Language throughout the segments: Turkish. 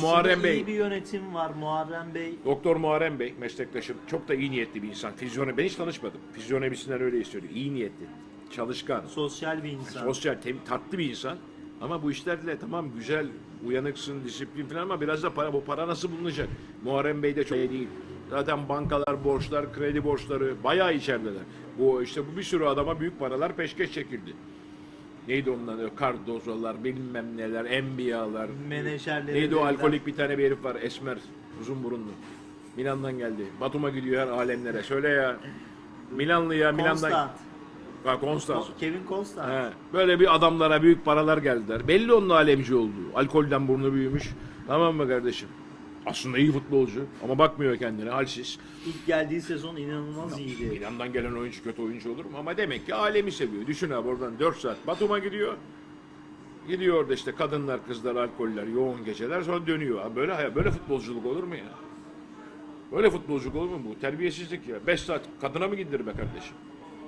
Muharrem Bey. iyi bir yönetim var. Muharrem Bey Doktor Muharrem Bey, meslektaşım, çok da iyi niyetli bir insan. Fizyone, ben hiç tanışmadım. Fizyonomisinden öyle söylüyor. İyi niyetli, çalışkan, sosyal bir insan. sosyal, tem- tatlı bir insan. Ama bu işlerle tamam güzel, uyanıksın, disiplin falan ama biraz da para. Bu para nasıl bulunacak? Muharrem Bey de çok iyi değil. Zaten bankalar, borçlar, kredi borçları bayağı içerideler. Bu işte bu bir sürü adama büyük paralar peşkeş çekildi. Neydi onlar? Cardozo'lar, bilmem neler, enbiyalar. Menajerleri Neydi o alkolik bir tane bir herif var. Esmer, uzun burunlu. Milan'dan geldi. Batum'a gidiyor her alemlere. Söyle ya. Milanlı ya, Milan'dan. Constant. Ha, Konstans. Kevin Constant. He, Böyle bir adamlara büyük paralar geldiler. Belli onun alemci olduğu. Alkolden burnu büyümüş. Tamam mı kardeşim? Aslında iyi futbolcu ama bakmıyor kendine halsiz. İlk geldiği sezon inanılmaz iyiydi. Milan'dan gelen oyuncu kötü oyuncu olur mu? Ama demek ki alemi seviyor. Düşün abi oradan 4 saat Batum'a gidiyor. Gidiyor orada işte kadınlar, kızlar, alkoller, yoğun geceler sonra dönüyor. Abi böyle böyle futbolculuk olur mu ya? Böyle futbolculuk olur mu bu? Terbiyesizlik ya. 5 saat kadına mı gidilir be kardeşim?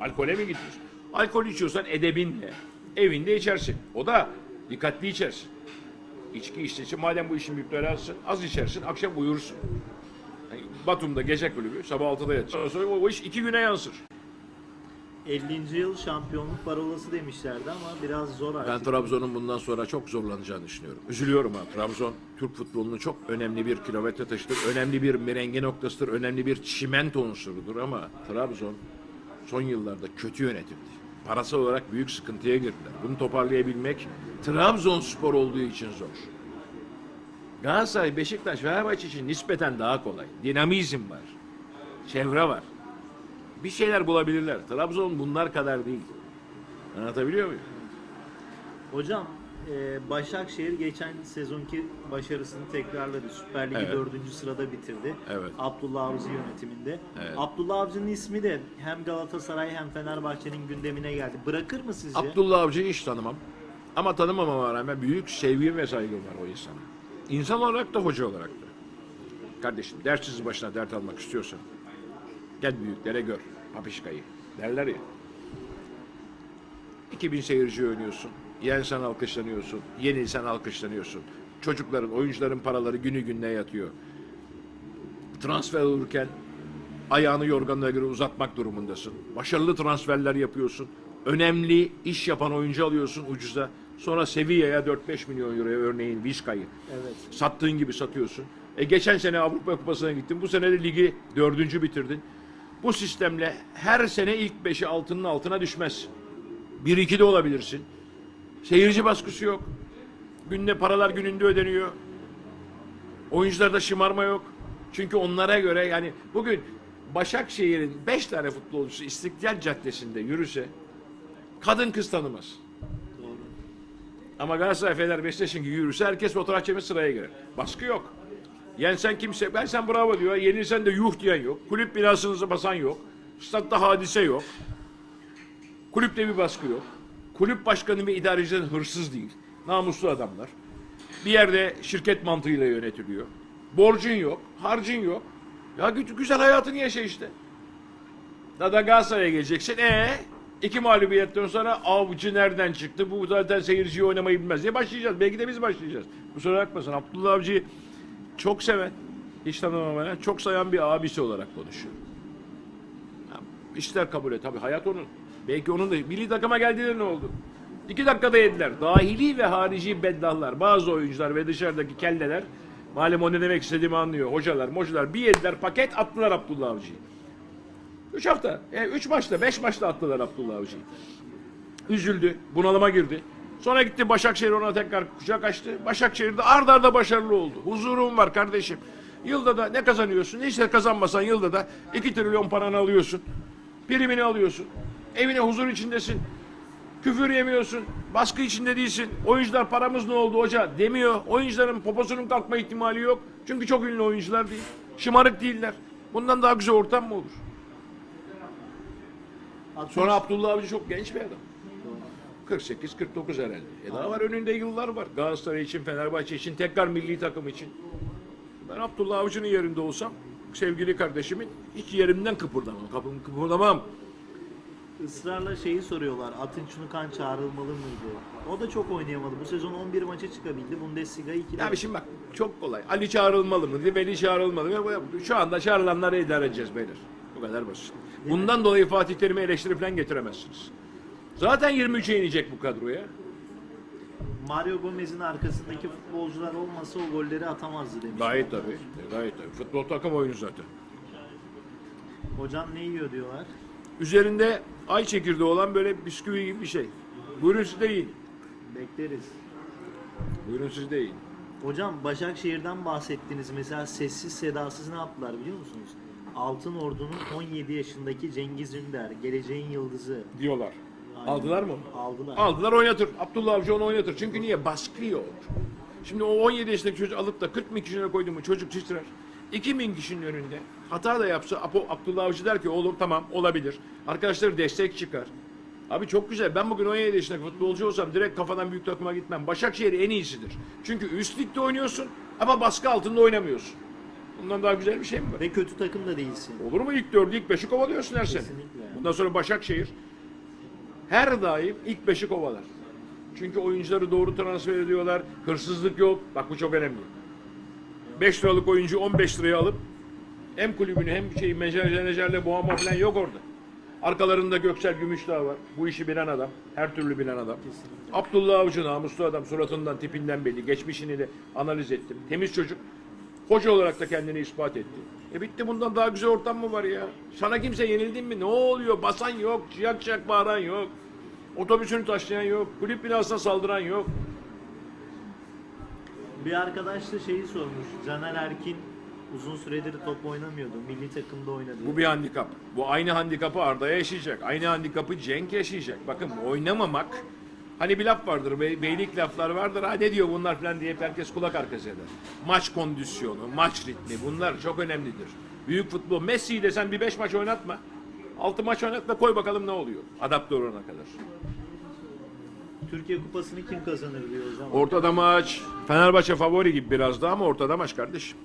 Alkole mi gidilir? Alkol içiyorsan edebinle, evinde içersin. O da dikkatli içersin. İçki içtiğin madem bu işin müptelasın, az içersin, akşam uyursun. Yani Batum'da gece kulübü, sabah 6'da yatacaksın. Sonra o, o iş iki güne yansır. 50. yıl şampiyonluk parolası demişlerdi ama biraz zor Ben artık. Trabzon'un bundan sonra çok zorlanacağını düşünüyorum. Üzülüyorum ha. Trabzon Türk futbolunun çok önemli bir kilometre taşıdır. Önemli bir merenge noktasıdır. Önemli bir çimento unsurudur ama Trabzon son yıllarda kötü yönetildi. Parasal olarak büyük sıkıntıya girdiler. Bunu toparlayabilmek Trabzonspor olduğu için zor. Galatasaray, Beşiktaş, Fenerbahçe için nispeten daha kolay. Dinamizm var. Çevre var. Bir şeyler bulabilirler. Trabzon bunlar kadar değil. Anlatabiliyor muyum? Hocam e, Başakşehir geçen sezonki başarısını tekrarladı. Süper Ligi Evet. 4. sırada bitirdi. Evet. Abdullah Avcı yönetiminde. Evet. Abdullah Avcı'nın ismi de hem Galatasaray hem Fenerbahçe'nin gündemine geldi. Bırakır mı sizce? Abdullah Avcı'yı hiç tanımam. Ama tanımamama rağmen büyük sevgi ve saygım var o insana. İnsan olarak da hoca olarak da. Kardeşim dersiz başına dert almak istiyorsan gel büyüklere gör. Papişkayı derler ya. 2000 seyirci oynuyorsun. Yensen alkışlanıyorsun. Yenilsen alkışlanıyorsun. Çocukların, oyuncuların paraları günü gününe yatıyor. Transfer olurken ayağını yorganına göre uzatmak durumundasın. Başarılı transferler yapıyorsun. Önemli iş yapan oyuncu alıyorsun ucuza. Sonra Sevilla'ya 4-5 milyon euroya örneğin Vizca'yı Evet. sattığın gibi satıyorsun. E geçen sene Avrupa Kupası'na gittin. Bu sene de ligi dördüncü bitirdin. Bu sistemle her sene ilk beşi altının altına düşmez. Bir iki de olabilirsin. Seyirci baskısı yok. Günde paralar gününde ödeniyor. Oyuncularda şımarma yok. Çünkü onlara göre yani bugün Başakşehir'in 5 tane futbolcusu İstiklal Caddesi'nde yürüse kadın kız tanımaz. Doğru. Ama Galatasaray Fener Beşiktaş'ın gibi yürürse herkes fotoğraf çekme sıraya girer. Baskı yok. Yensen kimse, ben sen bravo diyor. Yenilsen de yuh diyen yok. Kulüp binasınızı basan yok. Statta hadise yok. Kulüpte bir baskı yok. Kulüp başkanı ve idarecilerin hırsız değil. Namuslu adamlar. Bir yerde şirket mantığıyla yönetiliyor. Borcun yok, harcın yok. Ya gü- güzel hayatını yaşa işte. Daha da Galatasaray'a geleceksin. E iki mağlubiyetten sonra avcı nereden çıktı? Bu zaten seyirciyi oynamayı bilmez diye başlayacağız. Belki de biz başlayacağız. Kusura bakmasın. Abdullah Avcı'yı çok seven, hiç tanımamayan, çok sayan bir abisi olarak konuşuyor. Ya, İster kabul et. Tabii hayat onun. Belki onun da milli takıma geldiğinde ne oldu? İki dakikada yediler. Dahili ve harici beddahlar, bazı oyuncular ve dışarıdaki kelleler malum o ne demek istediğimi anlıyor. Hocalar, mocalar bir yediler paket attılar Abdullah Avcı'yı. Üç hafta, e, üç maçta, beş maçta attılar Abdullah Avcı'yı. Üzüldü, bunalıma girdi. Sonra gitti Başakşehir ona tekrar kucak açtı. Başakşehir'de ard arda başarılı oldu. Huzurum var kardeşim. Yılda da ne kazanıyorsun? De kazanmasan yılda da 2 trilyon paranı alıyorsun. Primini alıyorsun. Evine huzur içindesin. Küfür yemiyorsun. Baskı içinde değilsin. Oyuncular paramız ne oldu hoca demiyor. Oyuncuların poposunun kalkma ihtimali yok. Çünkü çok ünlü oyuncular değil. Şımarık değiller. Bundan daha güzel ortam mı olur? Sonra Abdullah Avcı çok genç bir adam. 48-49 herhalde. E daha var önünde yıllar var. Galatasaray için, Fenerbahçe için, tekrar milli takım için. Ben Abdullah Avcı'nın yerinde olsam sevgili kardeşimin hiç yerimden kıpırdamam. Kapım kıpırdamam. Israrla şeyi soruyorlar. Atın Çunukan çağrılmalı mıydı? O da çok oynayamadı. Bu sezon 11 maça çıkabildi. Bundesliga'yı 2'de. Abi şimdi bak çok kolay. Ali çağrılmalı mı? Veli çağrılmalı mı? Şu anda çağrılanları idare edeceğiz beyler. Bu kadar basit. Bundan dolayı Fatih Terim'e eleştiri falan getiremezsiniz. Zaten 23'e inecek bu kadroya. Mario Gomez'in arkasındaki futbolcular olmasa o golleri atamazdı demiş. Gayet tabii. Gayet tabii. Futbol takım oyunu zaten. Hocam ne yiyor diyorlar. Üzerinde ay çekirdeği olan böyle bisküvi gibi bir şey. Buyurun siz de yiyin. Bekleriz. Buyurun siz de yiyin. Hocam Başakşehir'den bahsettiniz. Mesela sessiz sedasız ne yaptılar biliyor musunuz? Altın Ordu'nun 17 yaşındaki Cengiz Ünder, geleceğin yıldızı. Diyorlar. Aynen. Aldılar mı? Aldılar. Aldılar oynatır. Abdullah Avcı onu oynatır. Çünkü niye? Baskı yok. Şimdi o 17 yaşındaki çocuğu alıp da 40 bin önüne koyduğumu çocuk titrer. 2 bin kişinin önünde hata da yapsa Apo, Abdullah Avcı der ki oğlum tamam olabilir. Arkadaşları destek çıkar. Abi çok güzel. Ben bugün 17 yaşındaki futbolcu olsam direkt kafadan büyük takıma gitmem. Başakşehir en iyisidir. Çünkü üst ligde oynuyorsun ama baskı altında oynamıyorsun. Bundan daha güzel bir şey mi var? Ve kötü takım da değilsin. Olur mu ilk dördü ilk beşi kovalıyorsun her sene. Bundan sonra Başakşehir her daim ilk beşi kovalar. Çünkü oyuncuları doğru transfer ediyorlar. Hırsızlık yok. Bak bu çok önemli. 5 liralık oyuncu 15 liraya alıp hem kulübünü hem şeyi menajer, menajerle boğama falan yok orada. Arkalarında Göksel Gümüşdağ var. Bu işi bilen adam. Her türlü bilen adam. Abdullah Avcı namuslu adam. Suratından, tipinden belli. Geçmişini de analiz ettim. Temiz çocuk. Hoca olarak da kendini ispat etti. E bitti bundan daha güzel ortam mı var ya? Sana kimse yenildin mi? Ne oluyor? Basan yok, ciyak ciyak bağıran yok. Otobüsünü taşlayan yok. Kulüp binasına saldıran yok. Bir arkadaş da şeyi sormuş. Caner Erkin uzun süredir top oynamıyordu. Milli takımda oynadı. Bu bir handikap. Bu aynı handikapı Arda'ya yaşayacak. Aynı handikapı Cenk yaşayacak. Bakın oynamamak Hani bir laf vardır, bey- beylik laflar vardır. Ha ne diyor bunlar falan diye herkes kulak arkası eder. Maç kondisyonu, maç ritmi bunlar çok önemlidir. Büyük futbol. Messi'yi desen bir beş maç oynatma. Altı maç oynatma koy bakalım ne oluyor. Adapte olana kadar. Türkiye Kupası'nı kim kazanır diyor hocam. Ortada maç. Fenerbahçe favori gibi biraz daha ama ortada maç kardeşim.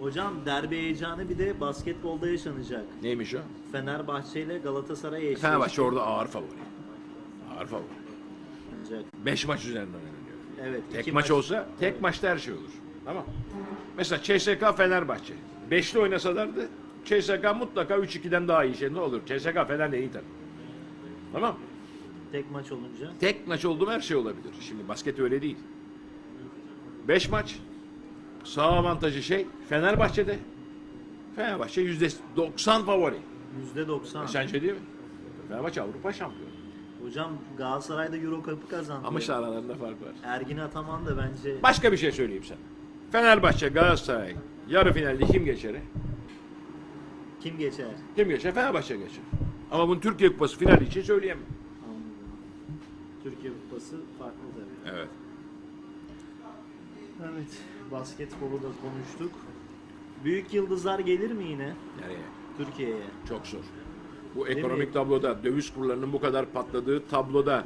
Hocam derbi heyecanı bir de basketbolda yaşanacak. Neymiş o? Fenerbahçe ile Galatasaray eşleşecek. Fenerbahçe orada ağır favori. Ağır favori. Beş maç üzerinden oynanıyor. Evet. Tek iki maç olsa tek maçta her şey olur. Tamam. Mesela CSK Fenerbahçe. Beşli oynasalardı CSK mutlaka 3-2'den daha iyi şey ne olur. CSK Fener de iyi takım. Tamam. Tek maç olunca. Tek maç oldu mu her şey olabilir. Şimdi basket öyle değil. Beş maç. Sağ avantajı şey Fenerbahçe'de. Fenerbahçe yüzde 90 favori. %90. Sence değil mi? Fenerbahçe Avrupa şampiyonu. Hocam Galatasaray'da Euro Cup'ı kazandı. Ama işte aralarında fark var. Ergin Ataman da bence Başka bir şey söyleyeyim sana. Fenerbahçe, Galatasaray yarı finalde kim geçer? kim geçer? Kim geçer? Fenerbahçe geçer. Ama bunu Türkiye Kupası finali için söyleyemem. Türkiye Kupası farklı tabii. Evet. Evet. Basketbolu da konuştuk. Büyük yıldızlar gelir mi yine Nereye? Türkiye'ye? Çok zor. Bu Değil ekonomik mi? tabloda, döviz kurlarının bu kadar patladığı tabloda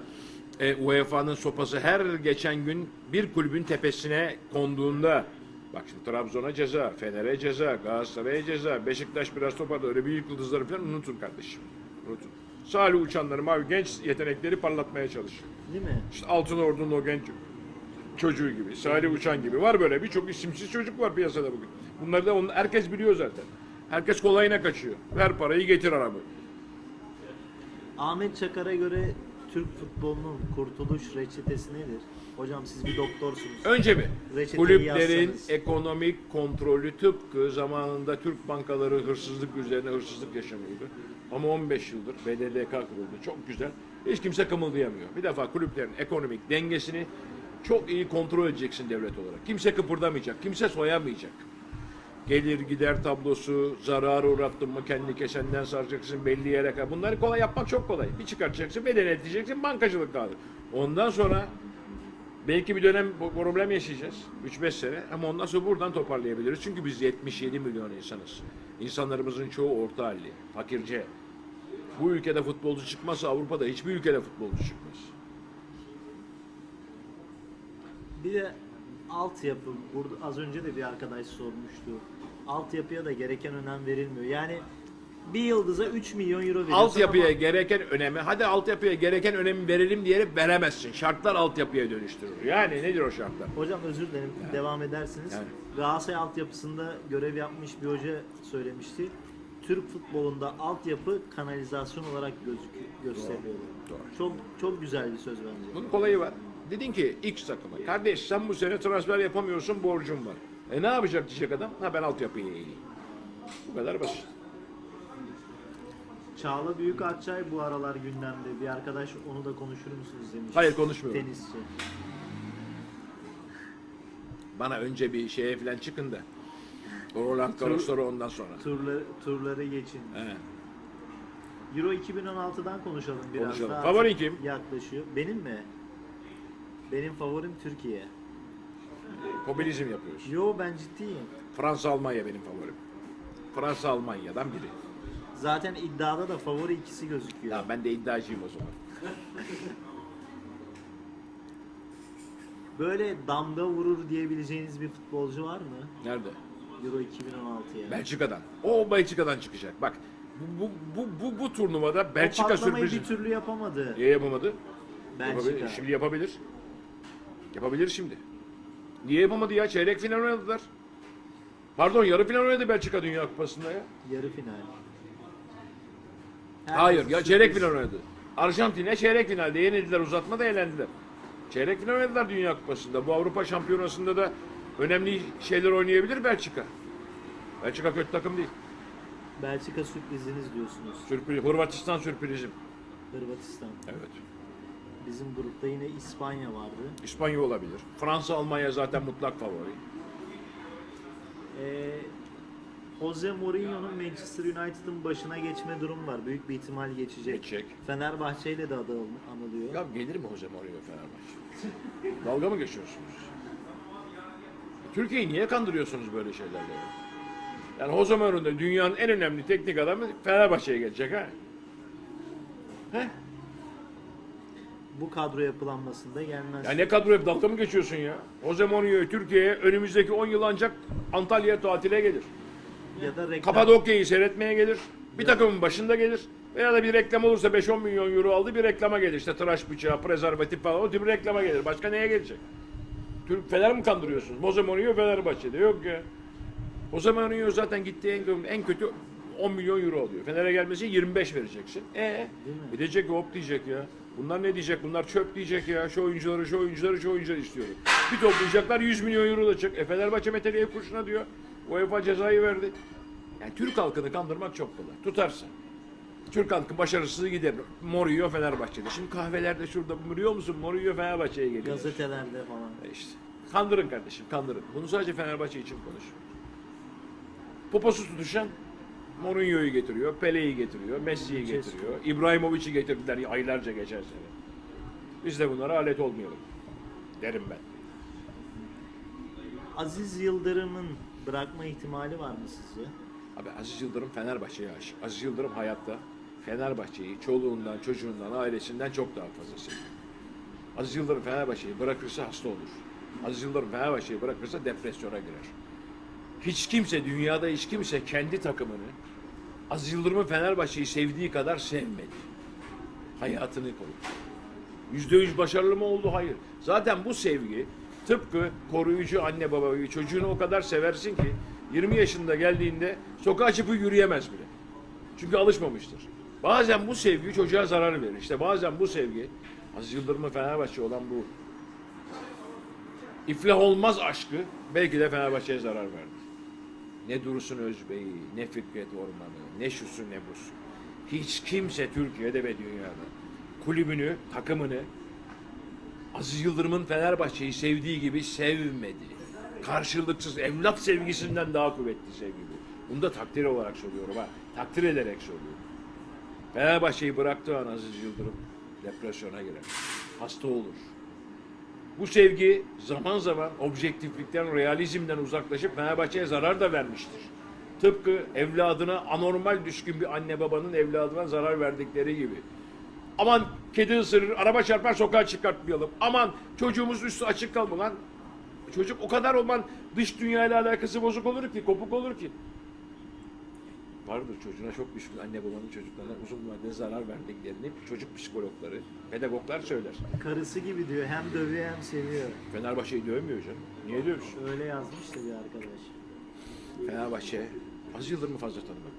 e, UEFA'nın sopası her geçen gün bir kulübün tepesine konduğunda bak şimdi Trabzon'a ceza, Fener'e ceza, Galatasaray'a ceza, Beşiktaş biraz toparladı. Öyle büyük yıldızları falan unutun kardeşim. Unutun. Salih uçanları, mavi genç yetenekleri parlatmaya çalışın. Değil mi? İşte Altın Ordu'nun o genç çocuğu gibi, Salih Uçan gibi. Var böyle birçok isimsiz çocuk var piyasada bugün. Bunları da onu, herkes biliyor zaten. Herkes kolayına kaçıyor. Ver parayı getir arabı. Ahmet Çakar'a göre Türk futbolunun kurtuluş reçetesi nedir? Hocam siz bir doktorsunuz. Önce mi? Reçeteyi Kulüplerin yazsanız. ekonomik kontrolü tıpkı zamanında Türk bankaları hırsızlık üzerine hırsızlık yaşamıyordu. Ama 15 yıldır BDDK kuruldu. Çok güzel. Hiç kimse kımıldayamıyor. Bir defa kulüplerin ekonomik dengesini çok iyi kontrol edeceksin devlet olarak. Kimse kıpırdamayacak. Kimse soyamayacak. Gelir gider tablosu, zarar uğrattın mı kendi kesenden saracaksın belli yere kadar. Bunları kolay yapmak çok kolay. Bir çıkartacaksın, bedel edeceksin, bankacılık kaldı. Ondan sonra belki bir dönem problem yaşayacağız. 3-5 sene ama ondan sonra buradan toparlayabiliriz. Çünkü biz 77 milyon insanız. İnsanlarımızın çoğu orta halli, fakirce. Bu ülkede futbolcu çıkmazsa Avrupa'da hiçbir ülkede futbolcu çıkmaz. Bir de altyapı. Burada az önce de bir arkadaş sormuştu. Altyapıya da gereken önem verilmiyor. Yani Bir yıldıza 3 milyon euro veriyorsun Altyapıya ama gereken önemi, hadi altyapıya gereken önemi verelim diyerek veremezsin. Şartlar altyapıya dönüştürür. Yani nedir o şartlar? Hocam özür dilerim devam edersiniz. Yani. Galatasaray altyapısında görev yapmış bir hoca söylemişti. Türk futbolunda altyapı kanalizasyon olarak gözüküyor, gösteriliyor. Doğru. Çok çok güzel bir söz bence. Bunun kolayı var. Dedin ki X takımı. Kardeş sen bu sene transfer yapamıyorsun borcum var. E ne yapacak diyecek adam? Ha ben altyapıya eğileyim. Bu kadar basit. Çağla Büyük Akçay bu aralar gündemde. Bir arkadaş onu da konuşur musunuz demiş. Hayır, konuşmuyorum. Tenisçi. Bana önce bir şeye falan çıkın da. Roland Garros'ları ondan sonra. Turları, turları geçin. He. Euro 2016'dan konuşalım biraz Konuşalım. daha. Favorin kim? Yaklaşıyor. Benim mi? Benim favorim Türkiye. Popülizm yapıyoruz. Yo ben ciddiyim. Fransa Almanya benim favorim. Fransa Almanya'dan biri. Zaten iddiada da favori ikisi gözüküyor. Ya ben de iddiacıyım o zaman. Böyle damga vurur diyebileceğiniz bir futbolcu var mı? Nerede? Euro 2016'ya. Belçika'dan. O Belçika'dan çıkacak. Bak bu bu bu bu, bu turnuvada Belçika patlamayı sürpriz. bir türlü yapamadı. Niye yapamadı? Belçika. Yapabilir. Şimdi yapabilir. Yapabilir şimdi. Niye yapamadı ya? Çeyrek final oynadılar. Pardon yarı final oynadı Belçika Dünya Kupası'nda ya. Yarı final. Hayır ya çeyrek final oynadı. Arjantin'e çeyrek finalde yenildiler uzatmada eğlendiler. Çeyrek final oynadılar Dünya Kupası'nda. Bu Avrupa Şampiyonası'nda da önemli şeyler oynayabilir Belçika. Belçika kötü takım değil. Belçika sürpriziniz diyorsunuz. Sürpriz, Hırvatistan sürprizim. Hırvatistan. Evet. Bizim grupta yine İspanya vardı. İspanya olabilir. Fransa, Almanya zaten mutlak favori. Jose Mourinho'nun Manchester United'ın başına geçme durumu var. Büyük bir ihtimal geçecek. Geçecek. Fenerbahçe ile de adı anılıyor. Ya gelir mi Jose Mourinho Fenerbahçe? Dalga mı geçiyorsunuz? Türkiye'yi niye kandırıyorsunuz böyle şeylerle ya? Yani Jose Mourinho dünyanın en önemli teknik adamı Fenerbahçe'ye gelecek ha? He? Bu kadro yapılanmasında gelmez. Ya ne kadro hep dalga mı geçiyorsun ya? Jose Mourinho Türkiye'ye önümüzdeki 10 yıl ancak Antalya'ya tatile gelir. Ya da reklam. Kapadokya'yı seyretmeye gelir. Bir takımın başında gelir. Veya da bir reklam olursa 5-10 milyon euro aldı bir reklama gelir. İşte tıraş bıçağı, prezervatif falan o tip reklama gelir. Başka neye gelecek? Türk Fener mi kandırıyorsunuz? Jose Mourinho Fenerbahçe'de. Yok ya. Jose Mourinho zaten gittiği en, kötü- en kötü 10 milyon euro alıyor. Fener'e gelmesi 25 vereceksin. E bir diyecek ki hop diyecek ya. Bunlar ne diyecek? Bunlar çöp diyecek ya. Şu oyuncuları, şu oyuncuları, şu oyuncuları istiyorum. Bir toplayacaklar 100 milyon euro da çık. E Fenerbahçe meteleye kurşuna diyor. UEFA cezayı verdi. Yani Türk halkını kandırmak çok kolay. Tutarsa. Türk halkı başarısız gider. Mourinho Fenerbahçe'de. Şimdi kahvelerde şurada biliyor musun? Mourinho Fenerbahçe'ye geliyor. Gazetelerde falan. E işte. Kandırın kardeşim, kandırın. Bunu sadece Fenerbahçe için konuş. Poposu tutuşan Mourinho'yu getiriyor, Pele'yi getiriyor, Messi'yi getiriyor, İbrahimovic'i getirdiler aylarca geçen sene. Biz de bunlara alet olmayalım derim ben. Aziz Yıldırım'ın bırakma ihtimali var mı sizce? Abi Aziz Yıldırım Fenerbahçe'ye aşık. Aziz Yıldırım hayatta Fenerbahçe'yi çoluğundan, çocuğundan, ailesinden çok daha fazla seviyor. Aziz Yıldırım Fenerbahçe'yi bırakırsa hasta olur. Aziz Yıldırım Fenerbahçe'yi bırakırsa depresyona girer. Hiç kimse, dünyada hiç kimse kendi takımını Aziz Yıldırım'ın Fenerbahçe'yi sevdiği kadar sevmedi. Hayatını koydu. Yüzde yüz başarılı mı oldu? Hayır. Zaten bu sevgi tıpkı koruyucu anne baba çocuğunu o kadar seversin ki 20 yaşında geldiğinde sokağa çıkıp yürüyemez bile. Çünkü alışmamıştır. Bazen bu sevgi çocuğa zarar verir. İşte bazen bu sevgi Aziz Yıldırım'ın Fenerbahçe olan bu iflah olmaz aşkı belki de Fenerbahçe'ye zarar verdi. Ne Dursun Özbey'i, ne Fikret Orman'ı, ne şusu ne busu. Hiç kimse Türkiye'de ve dünyada kulübünü, takımını Aziz Yıldırım'ın Fenerbahçe'yi sevdiği gibi sevmedi. Karşılıksız evlat sevgisinden daha kuvvetli sevgi bu. Bunu da takdir olarak söylüyorum ha. Takdir ederek söylüyorum. Fenerbahçe'yi bıraktığı an Aziz Yıldırım depresyona girer. Hasta olur. Bu sevgi zaman zaman objektiflikten, realizmden uzaklaşıp Fenerbahçe'ye zarar da vermiştir. Tıpkı evladına anormal düşkün bir anne babanın evladına zarar verdikleri gibi. Aman kedi ısırır, araba çarpar sokağa çıkartmayalım. Aman çocuğumuz üstü açık kalma lan. Çocuk o kadar olman dış dünyayla alakası bozuk olur ki, kopuk olur ki. Vardır çocuğuna çok düşkün anne babanın çocuklarına uzun vadede zarar verdiklerini çocuk psikologları, pedagoglar söyler. Karısı gibi diyor. Hem dövüyor hem seviyor. Fenerbahçe'yi dövmüyor canım. Niye dövsün? Öyle yazmış da bir arkadaş. Fenerbahçe az yıldır mı fazla tanımak?